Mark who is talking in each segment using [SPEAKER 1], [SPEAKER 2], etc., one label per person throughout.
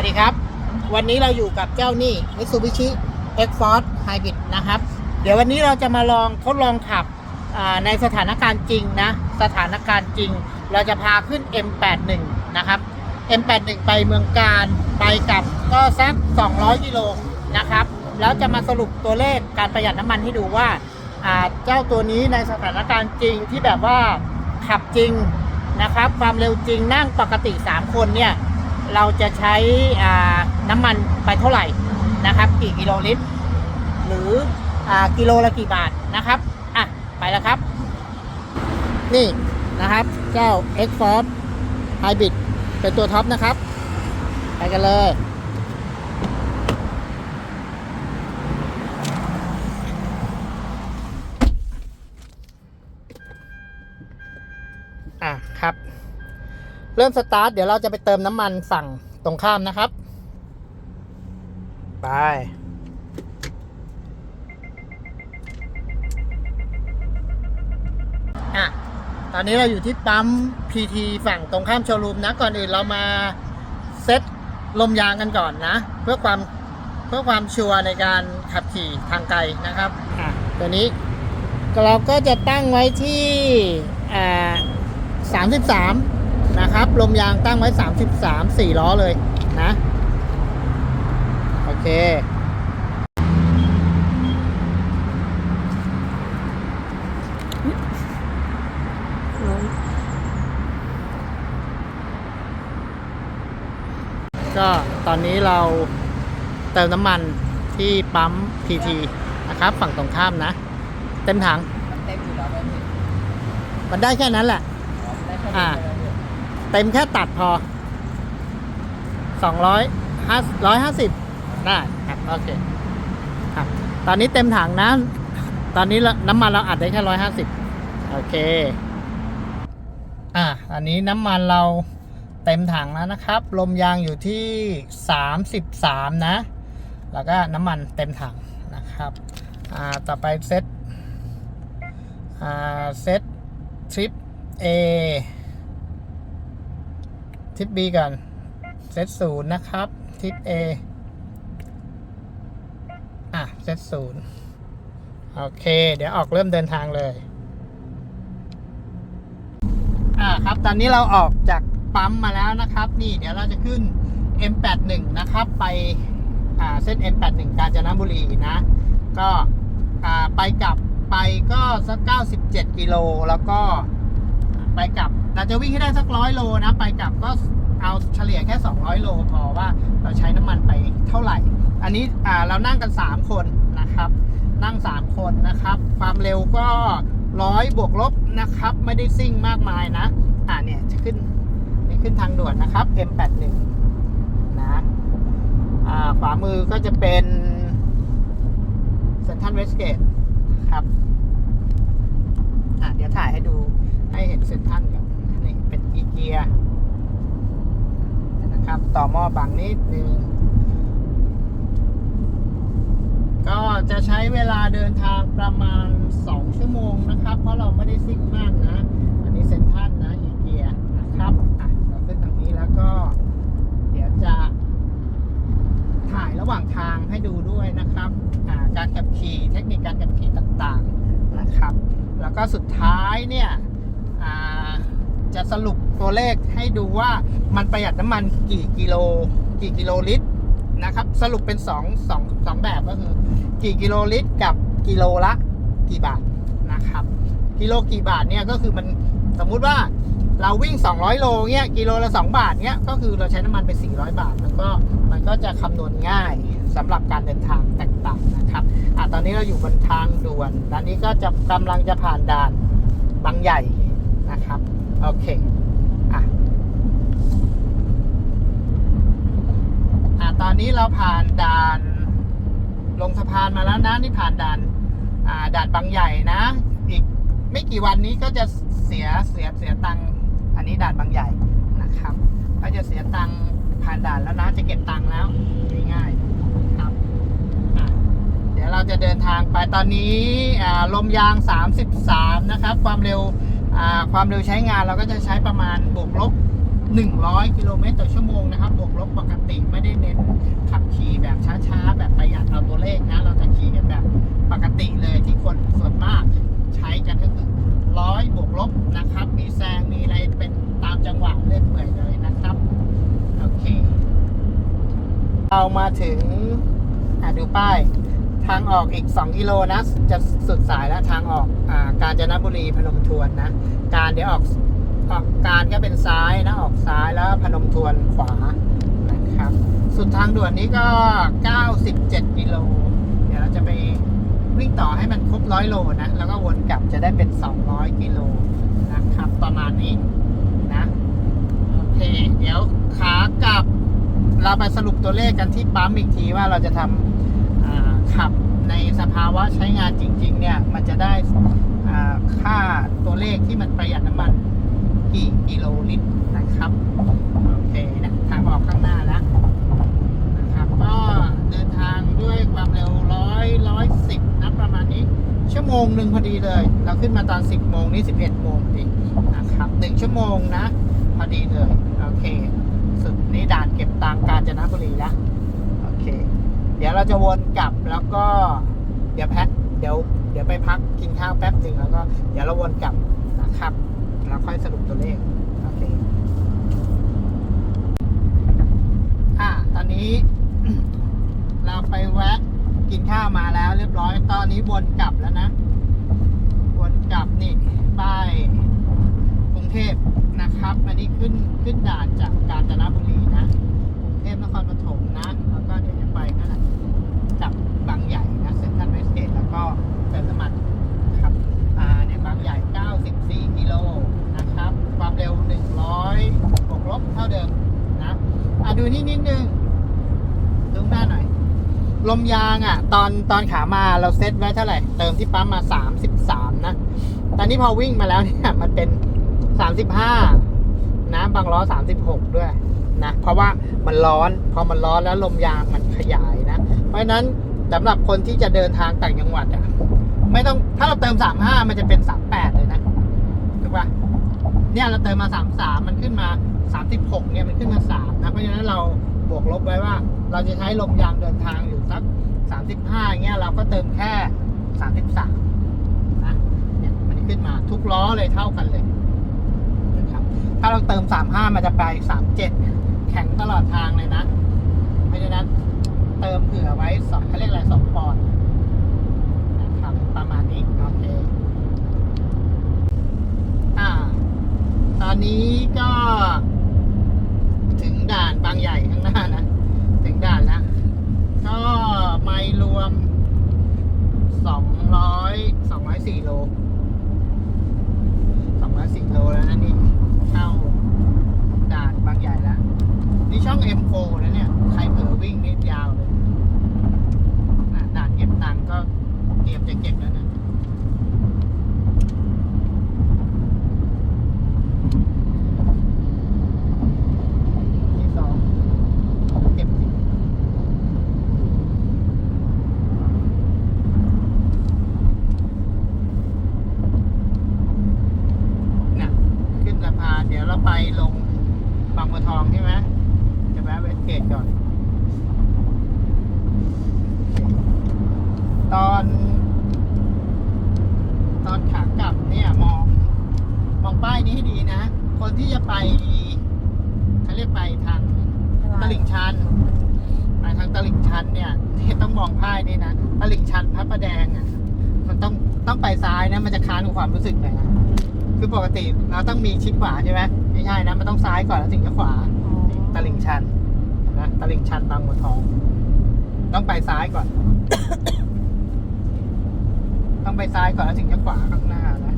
[SPEAKER 1] วัสดีครับ วันนี้เราอยู่กับเจ้านี่ Mitsubishi X-Force Hybrid นะครับ เดี๋ยววันนี้เราจะมาลองทดลองขับในสถานการณ์จริงนะ สถานการณ์จริง เราจะพาขึ้น M81 นะครับ M81 ไปเมืองการไปกลับก็สัก 200 กิโลนะครับ แล้วจะมาสรุปตัวเลขการประหยัดน้ำมันให้ดูว่าอ่าเจ้าตัวนี้ในสถานการณ์จริงที่แบบว่าขับจริงนะครับ ความเร็วจริงนั่งปกติ 3 คนเนี่ย เราจะใช้น้ำมันไปเท่าไหร่นะครับ กี่กิโลลิตร หรืออกิโลละกี่บาทนะครับอะไปแล้วครับ นี่นะครับเจ้า X Force Hybrid เป็นตัวท็อปนะครับ ไปกันเลย อะครับ เริ่มสตาร์ทเดี๋ยวเราจะไปเติมน้ำมันฝั่งตรงข้ามนะครับ ไป อะ ตอนนี้เราอยู่ที่ปั๊ม PT ฝั่งตรงข้ามโชว์รูมนะ ก่อนอื่นเรามาเซ็ตลมยางกันก่อนนะ เพื่อความเพื่อความชัวร์ในการขับขี่ทางไกลนะครับอะตัวนี้เราก็จะตั้งไว้ที่อ่า33 นะครับ ลมยางตั้งไว้ 33 4ล้อเลยนะ โอเค ก็ตอนนี้เราเติมน้ำมันที่ปั๊ม PT นะครับ ฝั่งตรงข้ามนะ เต็มถัง
[SPEAKER 2] มันเต็มอยู่แล้วไหมพี่
[SPEAKER 1] มันได้แค่นั้นแหละ
[SPEAKER 2] ได้แค่
[SPEAKER 1] อ่า
[SPEAKER 2] นี้ เต็
[SPEAKER 1] มแค่ตัดพอสองร้อยห้าร้อยห้าสิบได้ครับ โอเค ครับ ตอนนี้เต็มถังนะ ตอนนี้น้ำมันเราอัดได้แค่ร้อยห้าสิบโอเค อะ อันนี้น้ำมันเราเต็มถังแล้วนะครับ ลมยางอยู่ที่สามสิบสามนะ แล้วก็น้ำมันเต็มถังนะครับ อ่า ต่อไปเซต อ่า เซตทริป A ทิป B ก่อนเซตศูนย์นะครับ ทิป A อะ เซตศูนย์โอเค เดี๋ยวออกเริ่มเดินทางเลย อ่าครับ ตอนนี้เราออกจากปั๊มมาแล้วนะครับ นี่เดี๋ยวเราจะขึ้น M81 นะครับ ไปอ่าเส้น M81 กาญจนบุรีนะ ก็อ่าไปกลับไปก็สัก 97 กิโล แล้วก็ไปกลับ เราจะวิ่งให้ได้สักร้อยโลนะไปกลับก็เอาเฉลี่ยแค่ 200 โลพอว่าเราใช้น้ำมันไปเท่าไหร่ อันนี้อ่าเรานั่งกัน 3 คนนะครับ นั่ง 3 คนนะครับ ความเร็วก็ร้อยบวกลบนะครับ ไม่ได้ซิ่งมากมายนะ อ่าเนี่ยจะขึ้นนี่ขึ้นทางด่วนนะครับ M81 นะอ่าขวามือก็จะเป็นเซนทันเวสเกตครับอะเดี๋ยวถ่ายให้ดูให้เห็นเซนทันกับนี่ เป็นอีเกียนะครับ ต่อหม้อบางนิดนึง ก็จะใช้เวลาเดินทางประมาณ 2 ชั่วโมงนะครับ เพราะเราไม่ได้ซิ่งมากนะ อันนี้เซ็นทรันนะอีเกียนะครับอะเราขึ้นทางนี้แล้วก็เดี๋ยวจะถ่ายระหว่างทางให้ดูด้วยนะครับการขับขี่เทคนิคการขับขี่ต่างๆนะครับ แล้วก็สุดท้ายเนี่ยจะสรุป ตัวเลขให้ดูว่ามันประหยัดน้ำมันกี่กิโล กี่กิโลลิตรนะครับ สรุปเป็น2 2 2แบบก็คือ กี่กิโลลิตรกับกิโลละกี่บาทนะครับ กิโลกี่บาทเนี่ยก็คือมันสมมุติว่าเราวิ่ง 200 โลเงี้ยกิโลละ 2 บาทเงี้ยก็คือเราใช้น้ำมันไป 400 บาท มันก็มันก็จะคำนวณง่ายสำหรับการเดินทางแตกต่างนะครับอะตอนนี้เราอยู่บนทางด่วนด้านนี้ก็จะกำลังจะผ่านด่านบางใหญ่นะครับ โอเคอะอะ ตอนนี้เราผ่านด่าน ลงสะพานมาแล้วนะนี่ผ่านด่านอ่าด่านบางใหญ่นะ อีกไม่กี่วันนี้ก็จะเสียเสียเสียตังค์อันนี้ด่านบางใหญ่นะครับ ก็จะเสียตังค์ผ่านด่านแล้วนะจะเก็บตังค์แล้วง่ายๆครับเดี๋ยวเราจะเดินทางไปตอนนี้อ่าลมยาง 33 นะครับ ความเร็วความเร็วใช้งานเราก็จะใช้ประมาณบวกลบ 100 กิโลเมตรต่อชั่วโมงนะครับ บวกลบปกติไม่ได้เน้นขับขี่แบบช้าๆ แบบประหยัดเอาตัวเลขนะ เราจะขี่กันแบบปกติเลยที่คนส่วนมากใช้กันก็คือร้อยบวกลบนะครับ มีแซง มีอะไรเป็นตามจังหวะเล่นเปื่อยเลยนะครับ โอเค เรามาถึงอะดูป้าย ทางออกอีก 2 กิโลนะ จะสุดสายแล้วทางออกอ่ากาญจนบุรีพนมทวนนะ การเดี๋ยวออก ออกการก็เป็นซ้ายนะออกซ้ายแล้วพนมทวนขวานะครับ สุดทางด่วนนี้ก็ 97กิโลเดี๋ยวเราจะไปวิ่งต่อให้มันครบร้อยโลนะแล้วก็วนกลับจะได้เป็น 200กิโลนะครับ ประมาณนี้นะโอเคเดี๋ยวขากลับเราไปสรุปตัวเลขกันที่ปั๊มอีกทีว่าเราจะทำขับในสภาวะใช้งานจริง ๆ เนี่ย มันจะได้ค่าตัวเลขที่มันประหยัดน้ำมัน กี่กิโลลิตรนะครับโอเคนะทางออกข้างหน้าแล้วนะครับก็เดินทางด้วยความเร็วร้อยร้อยสิบนะประมาณนี้ ชั่วโมงหนึ่งพอดีเลย เราขึ้นมาตอน10โมงนี่11โมงดีนะครับหนึ่งชั่วโมงนะ พอดีเลยโอเค สุดนี่ด่านเก็บตังกาญจนบุรีแล้วโอเค เดี๋ยวเราจะวนกลับแล้วก็เดี๋ยวแพทเดี๋ยวเดี๋ยวไปพักกินข้าวแป๊บหนึ่งแล้วก็เดี๋ยวเราวนกลับนะครับ แล้วค่อยสรุปตัวเลข โอเค อ่า ตอนนี้ เราไปแวะกินข้าวมาแล้วเรียบร้อย ตอนนี้วนกลับแล้วนะ วนกลับนี่ป้ายกรุงเทพนะครับ อันนี้ขึ้นขึ้นด่านจากกาญจนบุรีนะ กรุงเทพนครปฐมนะ แล้วก็เดี๋ยวจะไปนั่นแหละจับบางใหญ่นะเซ็นทรัลเวสเกตแล้วก็เติมน้ำมันนะครับ อ่าเนี่ยบางใหญ่ 94 กิโลนะครับ ความเร็ว 100บวกลบเท่าเดิมนะ อะดูนี่นิดนึง ดูหน้าหน่อย ล มยางอะ ตอนตอนขามาเราเซ็ตไว้เท่าไหร่ เติมที่ปั๊มมา33นะ ตอนนี้พอวิ่งมาแล้วเนี่ยมันเป็น35นะบางล้อ36ด้วยนะ เพราะว่ามันร้อน พอมันร้อนแล้วลมยางมันขยายนะ เพราะฉะนั้นสำหรับคนที่จะเดินทางต่างจังหวัดอะ ไม่ต้องถ้าเราเติม35มันจะเป็น38เลยนะถูกปะเนี่ยเราเติมมา33มันขึ้นมา36เนี่ยมันขึ้นมา3นะ เพราะฉะนั้นเรา บวกลบไว้ว่า เราจะใช้ลมยางเดินทางอยู่สัก 35เงี้ยเราก็เติมแค่ 33นะเนี่ยมันขึ้นมาทุกล้อเลยเท่ากันเลยนะครับถ้าเราเติม 35 มันจะไป 37 แข็งตลอดทางเลยนะ เพราะฉะนั้นเติมเผื่อไว้สองเขาเรียกอะไรสองปอนด์นะครับ ประมาณนี้ โอเค อ่า ตอนนี้ก็ ถึงด่านบางใหญ่ข้างหน้านะ ถึงด่านแล้ว ก็ไม่รวม สองร้อยสองร้อยสี่โลสองร้อยสี่โลแล้วนะนี่ เข้าด่านบางใหญ่แล้ว นี่ช่อง M4 นะเนี่ย ใครเผลอวิ่งนี่ยาวเลยอะด่านเก็บตังค์ก็ เตรียมจะเก็บแล้วนะ ที่สองเก็บสิน่ะขึ้นสะพานเดี๋ยวเราไปลงบางบัวทองใช่ไหมจะแวะเวสเกตก่อน ตอน ตอนขากลับเนี่ยมองมองป้ายนี้ให้ดีนะ คนที่จะไปเขาเรียกไปทางตลิ่งชันไปทางตลิ่งชันเนี่ยนี่ต้องมองป้ายนี่นะตลิ่งชันพระประแดงอะ มันต้องต้องไปซ้ายนะมันจะค้านกับความรู้สึกหน่อยนะคือปกติเราต้องมีชิดขวาใช่ไหมไม่ใช่นะมันต้องซ้ายก่อนแล้วถึงจะขวาตลิ่งชันนะตลิ่งชันบางบัวทอง ต้องไปซ้ายก่อน ต้องไปซ้ายก่อนแล้วถึงจะขวาข้างหน้านะ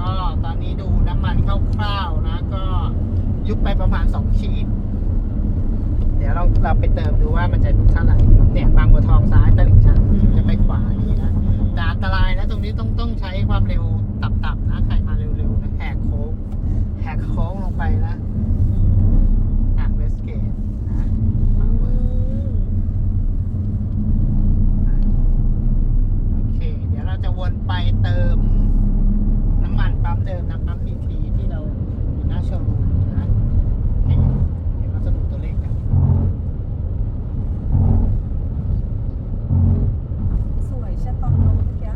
[SPEAKER 1] ก็ตอนนี้ดูน้ำมันคร่าวๆนะ ก็ยุบไปประมาณสองขีด เดี๋ยวเราเราไปเติมดูว่ามันจะเท่าไหร่เนี่ยบางบัวทองซ้ายตลิ่งชันจะไปขวานี่นะแต่อันตรายนะตรงนี้ต้องต้องใช้ความเร็วต่ำๆนะ ใครมาเร็วๆนะแหกโค้งแหกโค้งลงไปนะ เติมน้ำมันปั๊มเดิมน้ำปั๊มพีทีที่เราอยู่หน้าโชว์รูมนะเห็นเราสรุปตัวเลขกันสวยใช่ตอนลงเมื่อกี้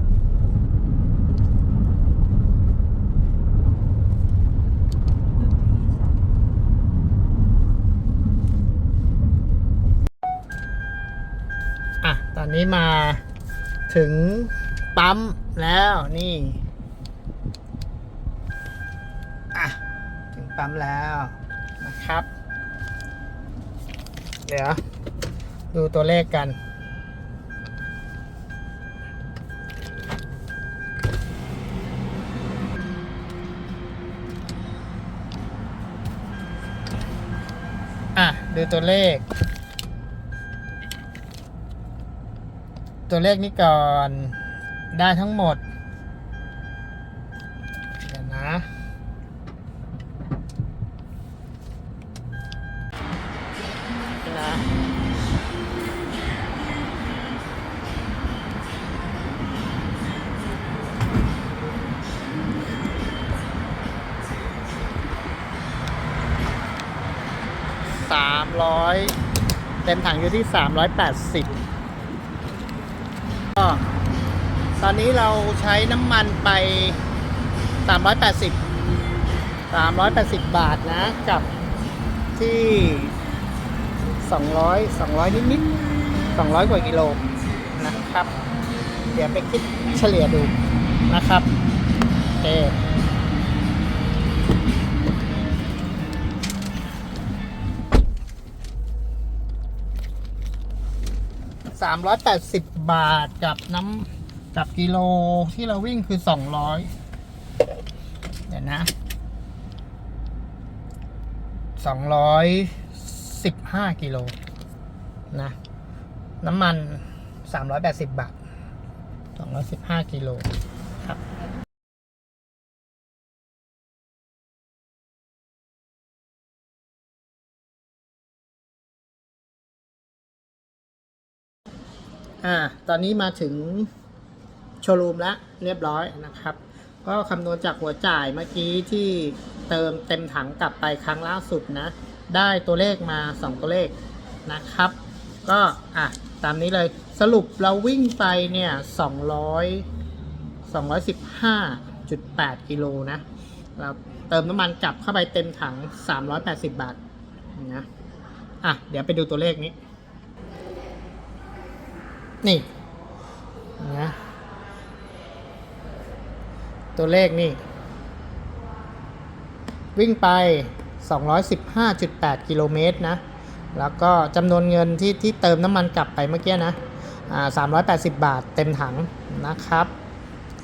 [SPEAKER 1] อะตอนนี้มาถึงปั๊ม แล้วนี่อะถึงปั๊มแล้วนะครับ เดี๋ยว ดูตัวเลขกันอะดูตัวเลข ตัวเลขนี้ก่อน ได้ทั้งหมดเดี๋ยวนะนะสามร้อยเต็มถังอยู่ที่สามร้อยแปดสิบก็ ตอนนี้เราใช้น้ำมันไปสามร้อยแปดสิบสามร้อยแปดสิบบาทนะ กับที่สองร้อยสองร้อยนิดๆสองร้อยกว่ากิโลนะครับ เดี๋ยวไปคิดเฉลี่ยดูนะครับโอเคสามร้อยแปดสิบบาทกับน้ำ กับกิโลที่เราวิ่งคือสองร้อยเดี๋ยวนะสองร้อยสิบห้ากิโลนะ น้ำมันสามร้อยแปดสิบบาทสองร้อยสิบห้ากิโลครับอ่า ตอนนี้มาถึง โชว์รูมแล้วเรียบร้อยนะครับ ก็คำนวณจากหัวจ่ายเมื่อกี้ที่เติมเต็มถังกลับไปครั้งล่าสุดนะ ได้ตัวเลขมา 2 ตัวเลขนะครับ ก็อะตามนี้เลยสรุปเราวิ่งไปเนี่ย200 215.8กิโลนะเราเติมน้ำมันกลับเข้าไปเต็มถัง 380 บาทนะอะเดี๋ยวไปดูตัวเลขนี้ นี่นะ ตัวเลขนี่ วิ่งไป 215.8 กิโลเมตรนะ แล้วก็จำนวนเงินที่ที่เติมน้ำมันกลับไปเมื่อกี้นะอ่า380 บาทเต็มถังนะครับ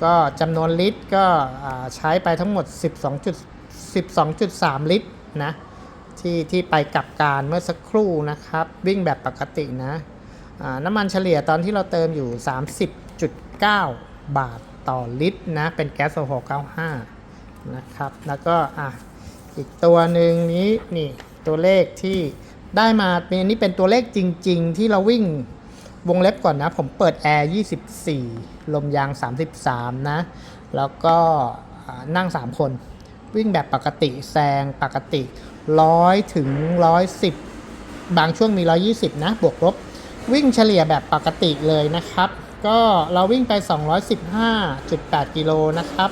[SPEAKER 1] ก็จำนวนลิตรก็ใช้ไปทั้งหมด 12.12.3 ลิตรนะที่ที่ไปกลับการเมื่อสักครู่นะครับ วิ่งแบบปกตินะน้ำมันเฉลี่ยตอนที่เราเติมอยู่ 30.9 บาท ต่อลิตรนะ เป็นแก๊สโซฮอล์95 นะครับ แล้วก็อะอีกตัวหนึ่งนี้นี่ตัวเลขที่ได้มาเป็นนี้เป็นตัวเลขจริง ๆ ที่เราวิ่งวงเล็บก่อนนะ ผมเปิดแอร์ 24 ลมยาง 33 นะ แล้วก็นั่ง 3 คน วิ่งแบบปกติแซงปกติ 100 ถึง 110 บางช่วงมี 120 นะ บวกลบ วิ่งเฉลี่ยแบบปกติเลยนะครับ ก็เราวิ่งไป 215.8 กิโลนะครับ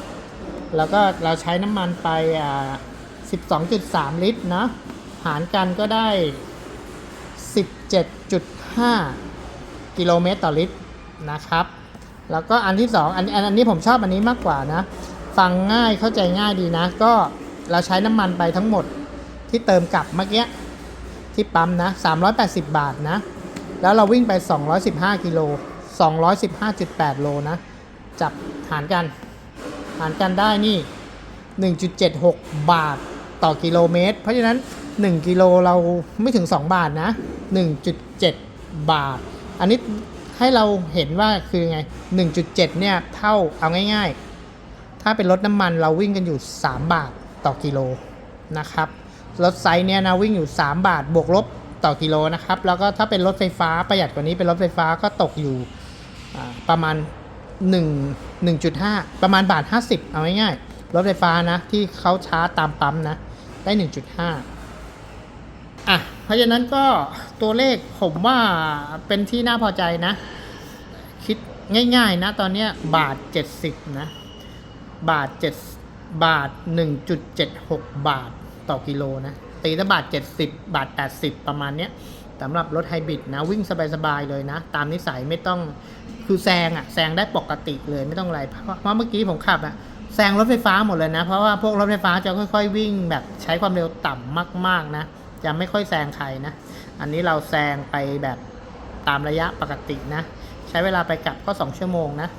[SPEAKER 1] แล้วก็เราใช้น้ำมันไปอ่า12.3 ลิตรนะ หารกันก็ได้ 17.5 กิโลเมตรต่อลิตรนะครับ แล้วก็อันที่สองอันอันอันนี้ผมชอบอันนี้มากกว่านะ ฟังง่ายเข้าใจง่ายดีนะ ก็เราใช้น้ำมันไปทั้งหมดที่เติมกลับเมื่อกี้ที่ปั๊มนะ 380 บาทนะ แล้วเราวิ่งไป 215 กิโล 215.8 โลนะ จับหารกัน หารกันได้นี่ 1.76 บาทต่อกิโลเมตร เพราะฉะนั้น 1 กิโลเราไม่ถึง 2 บาทนะ 1.7 บาท อันนี้ให้เราเห็นว่าคือไง 1.7 เนี่ย เท่าเอาง่าย ๆ ถ้าเป็นรถน้ำมันเราวิ่งกันอยู่ 3 บาทต่อกิโลนะครับ รถไซส์เนี่ยนะวิ่งอยู่ 3 บาทบวกลบต่อกิโลนะครับ แล้วก็ถ้าเป็นรถไฟฟ้าประหยัดกว่านี้เป็นรถไฟฟ้าก็ตกอยู่ ประมาณ 1 1.5 ประมาณบาท 50 เอาง่ายๆ รถไฟฟ้านะ ที่เขาชาร์จตามปั๊มนะ ได้ 1.5 อะ เพราะฉะนั้นก็ตัวเลขผมว่าเป็นที่น่าพอใจนะ คิดง่ายๆนะ ตอนนี้บาท 70 นะ บาท 7 บาท 1.76 บาทต่อกิโลนะ ตีถ้าบาท 70 บาท 80 ประมาณเนี้ยสำหรับรถไฮบริดนะ วิ่งสบายๆเลยนะ ตามนิสัยไม่ต้อง คือแซงอะแซงได้ปกติเลยไม่ต้องอะไรเพราะเมื่อกี้ผมขับอะแซงรถไฟฟ้าหมดเลยนะ เพราะว่าพวกรถไฟฟ้าจะค่อย ๆ วิ่งแบบใช้ความเร็วต่ำมาก ๆนะ จะไม่ค่อยแซงใครนะ อันนี้เราแซงไปแบบตามระยะปกตินะ ใช้เวลาไปกลับก็ 2 ชั่วโมงนะ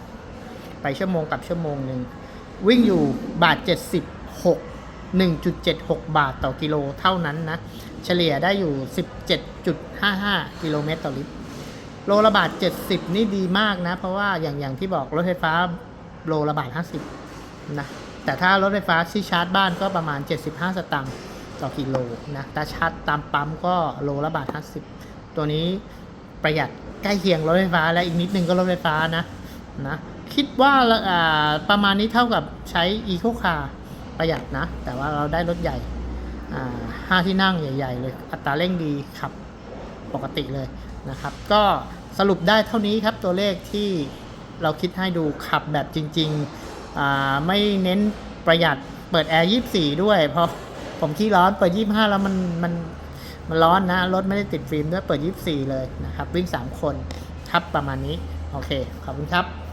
[SPEAKER 1] ไปชั่วโมงกับชั่วโมงหนึ่งวิ่งอยู่บาท 76 1.76 บาทต่อกิโลเท่านั้นนะ เฉลี่ยได้อยู่ 17.55 กิโลเมตรต่อลิตร โลละบาท70นี่ดีมากนะ เพราะว่าอย่างอย่างที่บอกรถไฟฟ้าโลละบาท50นะแต่ถ้ารถไฟฟ้าที่ชาร์จบ้านก็ประมาณ 75 สตางค์ต่อกิโลนะแต่ชาร์จตามปั๊มก็โลละบาท50 ตัวนี้ประหยัดใกล้เคียงรถไฟฟ้าและอีกนิดนึงก็รถไฟฟ้านะนะคิดว่าประมาณนี้เท่ากับใช้ Eco Car ประหยัดนะ แต่ว่าเราได้รถใหญ่ห้าที่นั่งใหญ่ ๆ เลย อัตราเร่งดีขับปกติเลย นะครับ ก็สรุปได้เท่านี้ครับตัวเลขที่เราคิดให้ดูขับแบบจริงๆ ไม่เน้นประหยัดเปิดแอร์ 24 ด้วย เพราะผมขี้ร้อนเปิด 25 แล้วมันมันมันร้อนนะ รถไม่ได้ติดฟิล์มด้วยเปิด 24 เลยนะครับ วิ่ง 3 คนครับประมาณนี้ โอเค ขอบคุณครับ